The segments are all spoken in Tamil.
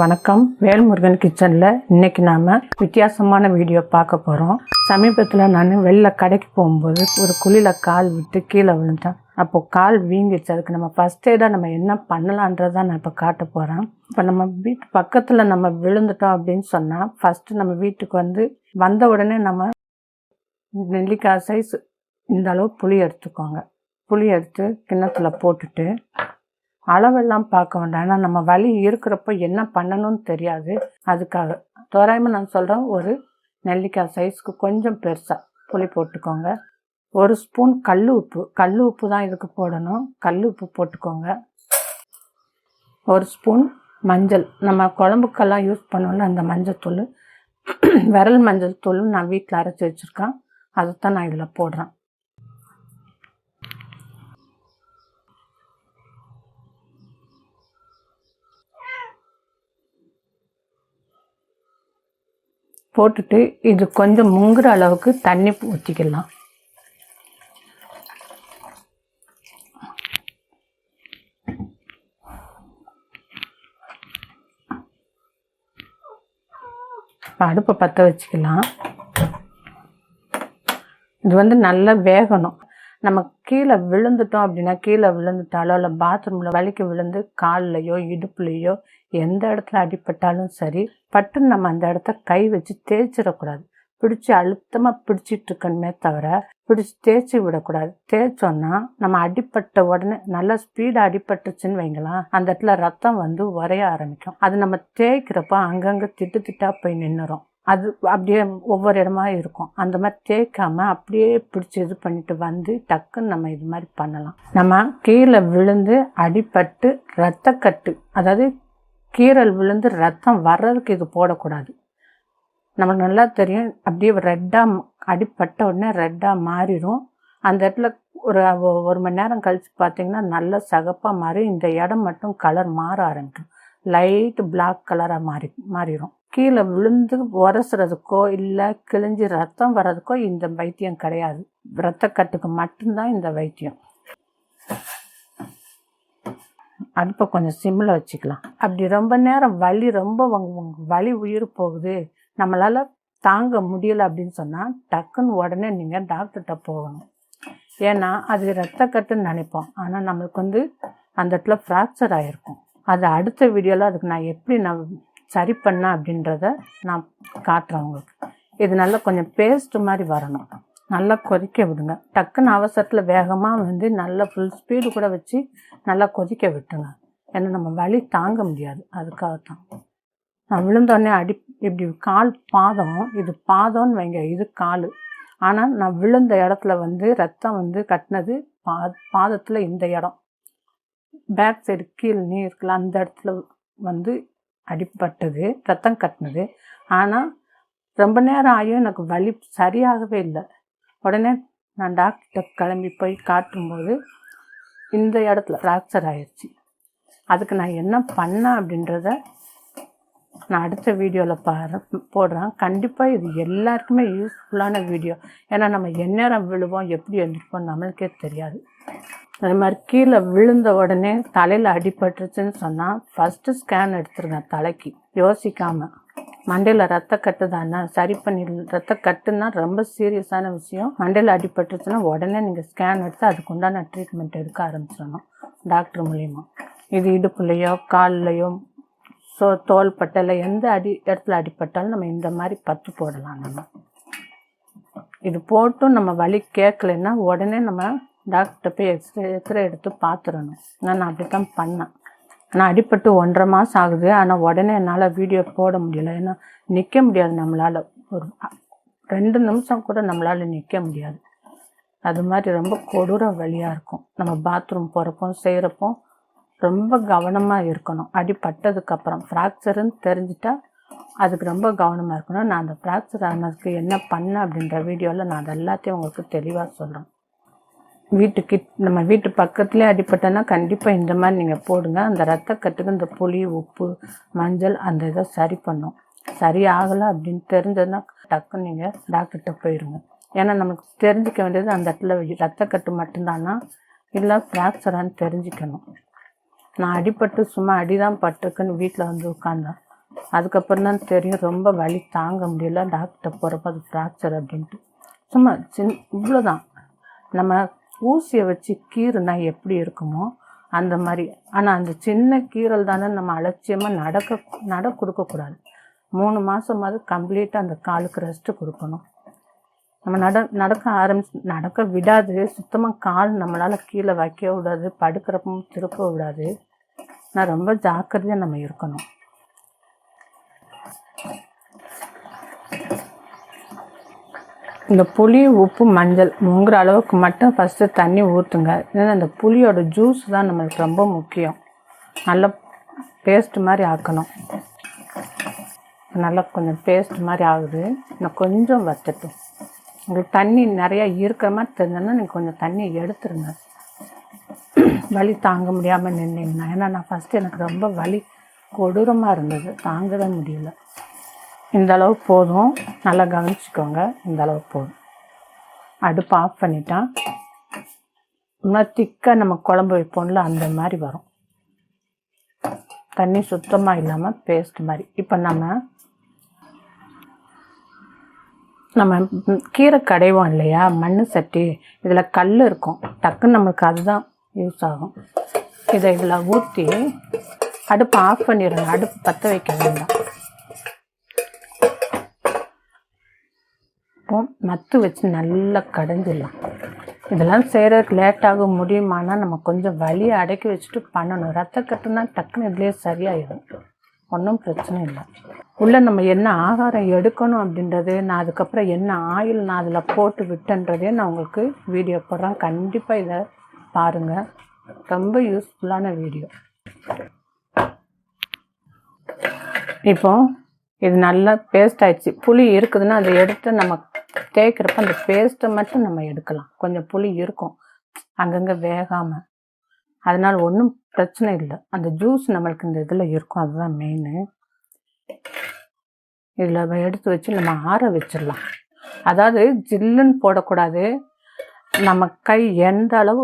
வணக்கம். வேல்முருகன் கிச்சனில் இன்றைக்கி நாம் வித்தியாசமான வீடியோ பார்க்க போகிறோம் சமீபத்தில் நான் வெளில கடைக்கு போகும்போது ஒரு குழியில் கால் விட்டு கீழே விழுந்தேன் அப்போது கால் வீங்கிச்சு அதுக்கு நம்ம ஃபஸ்ட் எய்டாக நம்ம என்ன பண்ணலான்றதை நான் இப்போ காட்ட போகிறேன் இப்போ நம்ம வீட்டு பக்கத்தில் நம்ம விழுந்துட்டோம் அப்படின்னு சொன்னால் ஃபஸ்ட்டு நம்ம வீட்டுக்கு வந்து வந்த உடனே நம்ம நெல்லிக்காய் சைஸ் இந்த அளவு புளி எடுத்துக்கோங்க. புளி எடுத்து கிண்ணத்தில் போட்டுட்டு அளவெல்லாம் பார்க்க வேண்டாம். ஏன்னா நம்ம வலி இருக்கிறப்ப என்ன பண்ணணும்னு தெரியாது. அதுக்காக. தோராயமாக நான் சொல்கிறேன் ஒரு நெல்லிக்காய் சைஸ்க்கு கொஞ்சம் பெருசாக புளி போட்டுக்கோங்க. ஒரு ஸ்பூன் கல் உப்பு. கல் உப்பு தான் இதுக்கு போடணும். கல் உப்பு போட்டுக்கோங்க. ஒரு ஸ்பூன் மஞ்சள். நம்ம குழம்புக்கெல்லாம் யூஸ் பண்ணோம்ல அந்த மஞ்சள் தூள். விரல் மஞ்சள் தூள் நான் வீட்டில் அரைச்சி வச்சுருக்கேன். அதைத்தான் நான் இதில் போடுறேன். போட்டுட்டு இது கொஞ்சம் முங்குற அளவுக்கு தண்ணி ஊற்றிக்கலாம் அடுப்பை பற்ற வச்சுக்கலாம். இது வந்து நல்லா வேகணும். நம்ம கீழே விழுந்துட்டோம் அப்படின்னா கீழே விழுந்துட்டாலோ இல்லை பாத்ரூமில் வலிக்கு விழுந்து கால்லையோ இடுப்புலையோ எந்த இடத்துல அடிப்பட்டாலும் சரி பட்டுன்னு நம்ம அந்த இடத்த கை வச்சு தேய்ச்சிடக்கூடாது. பிடிச்சி அழுத்தமாக பிடிச்சிட்டு இருக்கணுமே தவிர பிடிச்சி தேய்ச்சி விடக்கூடாது. தேய்ச்சோன்னா நம்ம அடிப்பட்ட உடனே நல்லா ஸ்பீடாக அடிபட்டுச்சுன்னு வைங்களேன் அந்த இடத்துல ரத்தம் வந்து உரைய ஆரம்பிக்கும். அது நம்ம தேய்க்கிறப்ப அங்கங்கே திட்டு திட்டா போய் நின்றுரும் அது அப்படியே ஒவ்வொரு இடமா இருக்கும். அந்த மாதிரி தேய்க்காம அப்படியே பிடிச்சி இது பண்ணிட்டு வந்து டக்குன்னு நம்ம இது மாதிரி பண்ணலாம். நம்ம கீழே விழுந்து அடிபட்டு ரத்தக்கட்டு அதாவது கீரல் விழுந்து ரத்தம் வர்றதுக்கு இது போடக்கூடாது. நமக்கு நல்லா தெரியும் அப்படியே ரெட்டாக அடிப்பட்ட உடனே ரெட்டாக மாறிடும். அந்த இடத்துல ஒரு ஒரு மணி நேரம் கழித்து பார்த்தீங்கன்னா நல்ல சகப்பாக மாறி இந்த இடம் மட்டும் கலர் மாற ஆரம்பிக்கும். லைட் பிளாக் கலராக மாறி மாறிடும் கீழே விழுந்து உரசுறதுக்கோ இல்லை கிழிஞ்சு ரத்தம் வர்றதுக்கோ இந்த வைத்தியம் கிடையாது. ரத்தக்கட்டுக்கு மட்டும்தான் இந்த வைத்தியம். அடுப்பை கொஞ்சம் சிம்மில் வச்சுக்கலாம். அப்படி ரொம்ப நேரம் வலி ரொம்ப வலி உயிர் போகுது. நம்மளால் தாங்க முடியலை அப்படின்னு சொன்னால் டக்குன்னு உடனே நீங்கள் டாக்டர்கிட்ட போகணும். ஏன்னா அது ரத்தக்கட்டுன்னு நினைப்போம். ஆனால் நம்மளுக்கு வந்து அந்த இடத்துல ஃப்ராக்சர் ஆகிருக்கும் அது அடுத்த வீடியோவில் அதுக்கு நான் எப்படி நான் சரி பண்ணேன் அப்படின்றத நான் காட்டுறேன் உங்களுக்கு. இது நல்லா கொஞ்சம் பேஸ்ட் மாதிரி வரணும். நல்லா கொதிக்க விடுங்க. டக்குன்னு அவசரத்தில் வேகமாக வந்து நல்லா ஃபுல் ஸ்பீடு கூட வச்சு நல்லா கொதிக்க விட்டுங்க ஏன்னா நம்ம வலி தாங்க முடியாது. அதுக்காகத்தான். நான் விழுந்தோடனே அடி இப்படி கால் பாதம் இது பாதம்னு வைங்க இது கால். ஆனால் நான் விழுந்த இடத்துல வந்து ரத்தம் வந்து கட்டினது பா பாதத்தில் இந்த இடம். பேக் சைடு கீழ் நீ இருக்குல்ல அந்த இடத்துல வந்து அடிப்பட்டது ரத்தம் கட்டினது. ஆனால் ரொம்ப நேரம் ஆகியும் எனக்கு வலி சரியாகவே இல்லை. உடனே நான் டாக்டர்கிட்ட கிளம்பி போய் காட்டும்போது இந்த இடத்துல ஃப்ராக்சர் ஆயிடுச்சு அதுக்கு நான் என்ன பண்ணேன் அப்படின்றத நான் அடுத்த வீடியோவில் பாரு போடுறேன். கண்டிப்பாக இது எல்லாருக்குமே யூஸ்ஃபுல்லான வீடியோ ஏன்னா நம்ம எந்நேரம் விழுவோம் எப்படி எழுந்திருப்போம் நம்மளுக்கே தெரியாது. அது மாதிரி கீழே விழுந்த உடனே தலையில் அடிபட்டுருச்சுன்னு சொன்னால் ஃபஸ்ட்டு ஸ்கேன் எடுத்துருங்க தலைக்கு. யோசிக்காமல் மண்டையில் ரத்த கட்டு தானே? சரி பண்ணி ரத்த கட்டுன்னா ரொம்ப சீரியஸான விஷயம். மண்டையில் அடிபட்டுருச்சுன்னா உடனே நீங்கள் ஸ்கேன் எடுத்து அதுக்கு உண்டான ட்ரீட்மெண்ட் எடுக்க ஆரம்பிச்சிடணும் டாக்டர் மூலிமா இது இடுப்புலையோ கால்லையோ ஸோ தோல் பட்டையில் எந்த அடி இடத்துல அடிப்பட்டாலும் நம்ம இந்த மாதிரி பத்து போடலாம் நம்ம. இது போட்டும் நம்ம வலி கேட்கலன்னா உடனே நம்ம டாக்டர்கிட்ட போய் எக்ஸ்ரே எக்ஸ்ரே எடுத்து பார்த்துடணும். நான் அப்படி தான் பண்ணேன். நான் அடிப்பட்டு ஒன்றரை மாதம் ஆகுது. ஆனால் உடனே என்னால் வீடியோ போட முடியல. ஏன்னா நிற்க முடியாது நம்மளால். ஒரு ரெண்டு நிமிஷம் கூட நம்மளால் நிற்க முடியாது. அது மாதிரி ரொம்ப கொடூர வழியாக இருக்கும். நம்ம பாத்ரூம் போகிறப்போ செய்கிறப்போ ரொம்ப கவனமாக இருக்கணும். அடிப்பட்டதுக்கப்புறம் ஃப்ராக்சருன்னு தெரிஞ்சிட்டா அதுக்கு ரொம்ப கவனமாக இருக்கணும். நான் அந்த ஃப்ராக்சர் ஆனதுக்கு என்ன பண்ணேன் அப்படின்ற வீடியோவில் நான் அது எல்லாத்தையும் உங்களுக்கு தெளிவாக சொல்கிறேன் வீட்டுக்கு நம்ம வீட்டு பக்கத்துலேயே அடிப்பட்டோன்னா கண்டிப்பாக இந்த மாதிரி நீங்கள் போடுங்க. அந்த ரத்தக்கட்டுக்கு இந்த புளி உப்பு மஞ்சள் அந்த இதை சரி பண்ணும். சரி ஆகலை அப்படின்னு தெரிஞ்சதுன்னா டக்குன்னு நீங்கள் டாக்டர்கிட்ட போயிடுங்க. ஏன்னா நமக்கு தெரிஞ்சிக்க வேண்டியது அந்த இடத்துல ரத்தக்கட்டு மட்டும்தானா? இல்லை ஃப்ராக்சரான்னு தெரிஞ்சுக்கணும். நான் அடிப்பட்டு சும்மா அடிதான் பட்டிருக்குன்னு வீட்டில் வந்து உட்காந்தேன். அதுக்கப்புறம் தான் தெரியும் ரொம்ப வலி தாங்க முடியல. டாக்டர் போகிறப்ப அது ஃப்ராக்சர் அப்படின்ட்டு. சும்மா சின் இவ்வளோதான் நம்ம ஊசியை வச்சு கீறுனா எப்படி இருக்குமோ அந்த மாதிரி. ஆனால் அந்த சின்ன கீரல் தானே நம்ம அலட்சியமாக நடக்க நட கொடுக்கக்கூடாது மூணு மாதமாவது கம்ப்ளீட்டாக அந்த காலுக்கு ரெஸ்ட்டு கொடுக்கணும். நம்ம நட நடக்க ஆரம்பிச்சு நடக்க விடாது. சுத்தமாக கால் நம்மளால் கீழே வைக்க விடாது. படுக்கிறப்பும் திருப்ப விடாது. நான் ரொம்ப ஜாக்கிரதையாக நம்ம இருக்கணும். இந்த புளி உப்பு மஞ்சள் முங்குற அளவுக்கு மட்டும் ஃபஸ்ட்டு தண்ணி ஊற்றுங்க ஏன்னா அந்த புளியோட ஜூஸ் தான் நம்மளுக்கு ரொம்ப முக்கியம். நல்லா பேஸ்ட் மாதிரி ஆக்கணும். நல்லா கொஞ்சம் பேஸ்ட் மாதிரி ஆகுது. நான் கொஞ்சம் வத்தட்டும். உங்களுக்கு தண்ணி நிறையா இருக்கிற மாதிரி தெரிஞ்சதுன்னா நீங்கள் கொஞ்சம் தண்ணி எடுத்துருங்க. வலி தாங்க முடியாமல் நின்றீங்கன்னா ஏன்னா நான் ஃபஸ்ட்டு எனக்கு ரொம்ப வலி கொடூரமாக இருந்தது. தாங்கவே முடியல. இந்த அளவு போதும். நல்லா கவனிச்சுக்கோங்க. இந்த அளவு போதும். அடுப்பு ஆஃப் பண்ணிட்டா இன்னும் திக்காக நம்ம குழம்பு வைப்போம்ல அந்த மாதிரி வரும். தண்ணி சுத்தமாக இல்லாமல் பேஸ்ட் மாதிரி. இப்போ நம்ம நம்ம கீரை கடைவோம் இல்லையா? மண் சட்டி இதில் கல் இருக்கும். டக்குன்னு நம்மளுக்கு அதுதான் யூஸ் ஆகும். இதை இதில் ஊற்றி அடுப்பு ஆஃப் பண்ணிடுங்க. அடுப்பு பற்ற வைக்க வேண்டாம். இப்போ மத்து வச்சு நல்லா கடைஞ்சிடலாம். இதெல்லாம் செய்கிறதுக்கு லேட்டாக முடியுமானா நம்ம கொஞ்சம் வலியை அடக்கி வச்சுட்டு பண்ணணும். ரத்த கட்டுனா டக்குன்னு இதுலேயே சரியாயிடும். ஒன்றும் பிரச்சனை இல்லை. உள்ளே நம்ம என்ன ஆகாரம் எடுக்கணும் அப்படின்றது நான் அதுக்கப்புறம் என்ன ஆயில் நான் அதில் போட்டு விட்டேன்றதே நான் உங்களுக்கு வீடியோ போடுறேன். கண்டிப்பாக இதை பாருங்கள் ரொம்ப யூஸ்ஃபுல்லான வீடியோ இப்போ இது நல்லா பேஸ்ட் ஆயிடுச்சு. புளி இருக்குதுன்னா அதை எடுத்து நம்ம தேய்க்கிறப்ப அந்த பேஸ்ட்டை மட்டும் நம்ம எடுக்கலாம். கொஞ்சம் புளி இருக்கும். அங்கங்கே வேகாமல் அதனால் ஒன்றும் பிரச்சனை இல்லை. அந்த ஜூஸ் நம்மளுக்கு இந்த இதில் இருக்கும். அதுதான் மெயின் இதில் எடுத்து வச்சு நம்ம ஆற வச்சிடலாம். அதாவது ஜில்லுன்னு போடக்கூடாது. நம்ம கை எந்த அளவு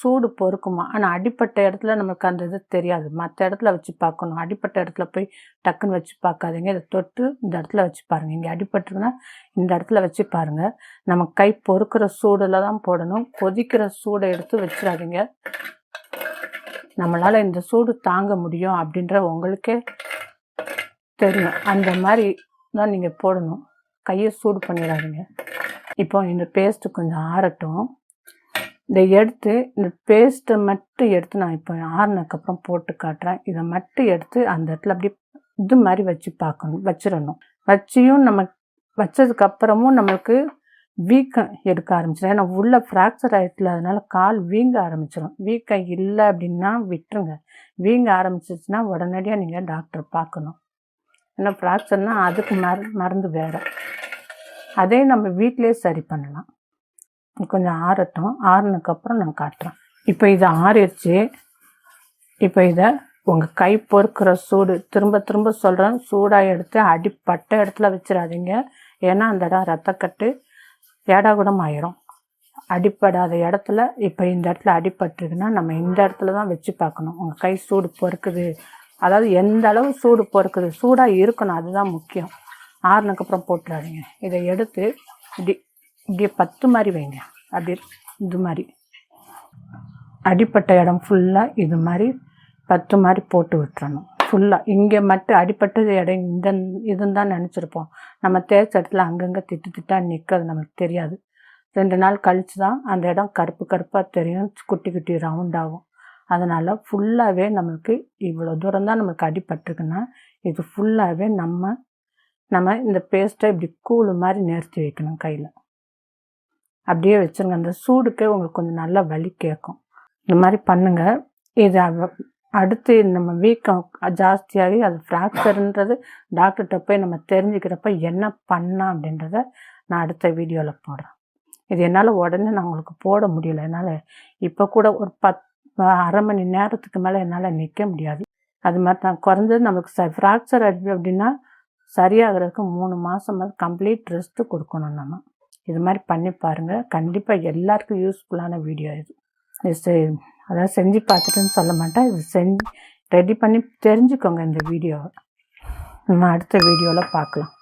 சூடு பொறுக்குமா? ஆனால் அடிப்பட்ட இடத்துல நமக்கு அந்த இது தெரியாது. மற்ற இடத்துல வச்சு பார்க்கணும். அடிப்பட்ட இடத்துல போய் டக்குன்னு வச்சு பார்க்காதீங்க. இதை தொட்டு இந்த இடத்துல வச்சு பாருங்கள் இங்கே அடிபட்டுருக்குன்னா இந்த இடத்துல வச்சு பாருங்கள் நம்ம கை பொறுக்கிற சூடில் தான் போடணும். கொதிக்கிற சூடை எடுத்து வச்சிடாதீங்க. நம்மளால் இந்த சூடு தாங்க முடியும் அப்படின்ற உங்களுக்கே தெரியும். அந்த மாதிரி தான் நீங்கள் போடணும். கையை சூடு பண்ணிடாதீங்க. இப்போ இந்த பேஸ்ட்டு கொஞ்சம் ஆறட்டும். இதை எடுத்து இந்த பேஸ்ட்டை மட்டும் எடுத்து நான் இப்போ ஆறுனதுக்கப்புறம் போட்டு காட்டுறேன். இதை மட்டும் எடுத்து அந்த இடத்துல அப்படியே இது மாதிரி வச்சு பார்க்கணும் வச்சிடணும். வச்சியும் நம்ம வச்சதுக்கப்புறமும் நம்மளுக்கு வீக்கம் எடுக்க ஆரம்பிச்சிடும். ஏன்னா உள்ள ஃப்ராக்சர் ஆயிடுச்சுல அதனால் கால் வீங்க ஆரம்பிச்சிடும். வீக்கம் இல்லை அப்படின்னா விட்டுருங்க. வீங்க ஆரம்பிச்சிச்சுன்னா உடனடியாக நீங்கள் டாக்டர் பார்க்கணும். ஏன்னா ஃப்ராக்சர்னால் அதுக்கு மரு மருந்து வேறு. அதே நம்ம வீட்டிலே சரி பண்ணலாம். கொஞ்சம் ஆறட்டும். ஆறுனதுக்கப்புறம் நான் காட்டுறேன். இப்போ இது ஆறிடுச்சு. இப்போ இதை உங்கள் கை பொறுக்கிற சூடு திரும்ப திரும்ப சொல்கிறேன் சூடாக எடுத்து அடிப்பட்ட இடத்துல வச்சிடாதீங்க. ஏன்னா அந்த இடம் ரத்தக்கட்டு ஏடாகுடம் ஆயிரும். அடிப்படாத இடத்துல இப்போ இந்த இடத்துல அடிபட்டுருக்குன்னா நம்ம இந்த இடத்துல தான் வச்சு பார்க்கணும். உங்கள் கை சூடு பொறுக்குது. அதாவது எந்த அளவு சூடு பொறுக்குது? சூடாக இருக்கணும். அதுதான் முக்கியம். ஆறுனதுக்கப்புறம் போட்டுறாதீங்க. இதை எடுத்து இப்படி இப்படியே பத்து மாதிரி வைங்க. அப்படி இது மாதிரி. அடிப்பட்ட இடம் ஃபுல்லாக இது மாதிரி பத்து மாதிரி போட்டு விட்டுறணும். ஃபுல்லாக இங்கே மட்டும் அடிப்பட்டது இடம் இந்த இதுன்னு தான் நினச்சிருப்போம். நம்ம தேய்ச்ச இடத்துல அங்கங்கே திட்டு திட்டாக நிற்கிறது நமக்கு தெரியாது. ரெண்டு நாள் கழித்து தான் அந்த இடம் கருப்பு கருப்பாக தெரியும் குட்டி குட்டி ரவுண்ட் ஆகும். அதனால் ஃபுல்லாகவே நம்மளுக்கு இவ்வளோ தூரம் தான் நம்மளுக்கு அடிபட்டிருக்குன்னா இது ஃபுல்லாகவே நம்ம நம்ம இந்த பேஸ்ட்டை இப்படி கூழ் மாதிரி நிறுத்தி வைக்கணும் கையில். அப்படியே வச்சுருங்க. அந்த சூடுக்கே உங்களுக்கு கொஞ்சம் நல்லா வலி கேட்கும் இந்த மாதிரி பண்ணுங்கள் இது அடுத்து நம்ம வீக்கம் ஜாஸ்தியாகி அது ஃப்ராக்சர்ன்றது டாக்டர்கிட்ட போய் நம்ம தெரிஞ்சுக்கிறப்ப என்ன பண்ணலாம் அப்படின்றத நான் அடுத்த வீடியோவில் போடுறேன். இது என்னால் உடனே நான் உங்களுக்கு போட முடியல. என்னால் இப்போ கூட ஒரு பத் அரை மணி நேரத்துக்கு மேலே என்னால் நிற்க முடியாது. அது மாதிரி தான் குறைஞ்சது நமக்கு ச ஃப்ராக்சர் அப்படின்னா சரியாகிறதுக்கு மூணு மாதம் கம்ப்ளீட் ரெஸ்ட்டு கொடுக்கணும் நம்ம. இது மாதிரி பண்ணி பாருங்கள் கண்டிப்பாக எல்லாருக்கும் யூஸ்ஃபுல்லான வீடியோ இது. இது அதாவது செஞ்சு பார்த்துட்டுன்னு சொல்ல மாட்டேன். இது செஞ்சு ரெடி பண்ணி தெரிஞ்சுக்கோங்க இந்த வீடியோவை நம்ம அடுத்த வீடியோவில் பார்க்கலாம்.